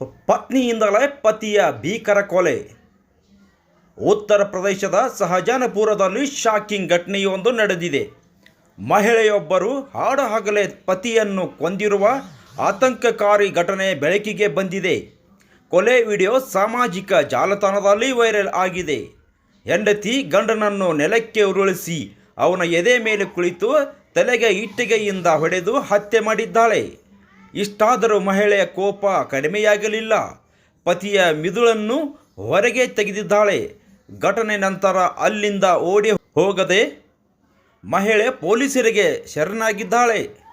ಪತ್ನಿಯಿಂದಲೇ ಪತಿಯ ಭೀಕರ ಕೊಲೆ. ಉತ್ತರ ಪ್ರದೇಶದ ಸಹಜಾನಪುರದಲ್ಲಿ ಶಾಕಿಂಗ್ ಘಟನೆಯೊಂದು ನಡೆದಿದೆ. ಮಹಿಳೆಯೊಬ್ಬರು ಹಾಡಹಗಲೇ ಪತಿಯನ್ನು ಕೊಂದಿರುವ ಆತಂಕಕಾರಿ ಘಟನೆ ಬೆಳಕಿಗೆ ಬಂದಿದೆ. ಕೊಲೆ ವಿಡಿಯೋ ಸಾಮಾಜಿಕ ಜಾಲತಾಣದಲ್ಲಿ ವೈರಲ್ ಆಗಿದೆ. ಹೆಂಡತಿ ಗಂಡನನ್ನು ನೆಲಕ್ಕೆ ಉರುಳಿಸಿ ಅವನ ಎದೆ ಮೇಲೆ ಕುಳಿತು ತಲೆಗೆ ಇಟ್ಟಿಗೆಯಿಂದ ಹೊಡೆದು ಹತ್ಯೆ ಮಾಡಿದ್ದಾಳೆ. ಇಷ್ಟಾದರೂ ಮಹಿಳೆಯ ಕೋಪ ಕಡಿಮೆಯಾಗಲಿಲ್ಲ. ಪತಿಯ ಮಿದುಳನ್ನು ಹೊರಗೆ ತೆಗೆದಿದ್ದಾಳೆ. ಘಟನೆ ನಂತರ ಅಲ್ಲಿಂದ ಓಡಿ ಹೋಗದೆ ಮಹಿಳೆ ಪೊಲೀಸರಿಗೆ ಶರಣಾಗಿದ್ದಾಳೆ.